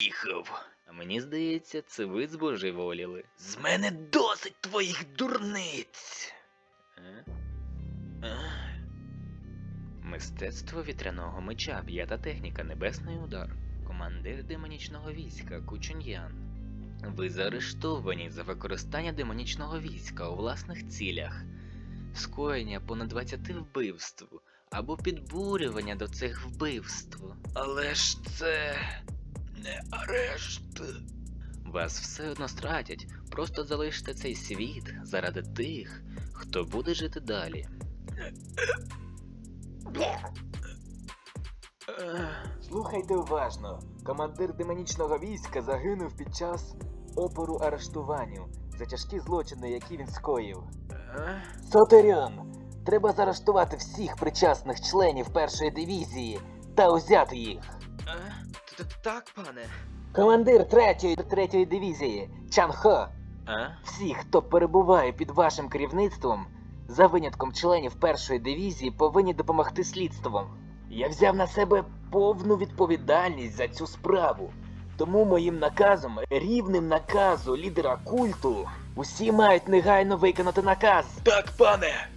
Їхав. А мені здається, це ви збожеволіли. З мене досить твоїх дурниць. А? А? Мистецтво вітряного меча, п'ята техніка, небесний удар. Командир демонічного війська Кучуньян. Ви заарештовані за використання демонічного війська у власних цілях, скоєння понад 20 вбивств або підбурювання до цих вбивств. Але ж це не арешт. Вас все одно стратять. Просто залиште цей світ заради тих, хто буде жити далі. Слухайте уважно. Командир демонічного війська загинув під час опору арештуванню за тяжкі злочини, які він скоїв. Сотеріон! Треба заарештувати всіх причасних членів першої дивізії та узяти їх. Так, пане. Командир третьої третьої дивізії Чан Хо. А? Всі, хто перебуває під вашим керівництвом, за винятком членів першої дивізії, повинні допомогти слідством. Я взяв на себе повну відповідальність за цю справу. Тому моїм наказом, рівним наказу лідера культу, усі мають негайно виконати наказ. Так, пане.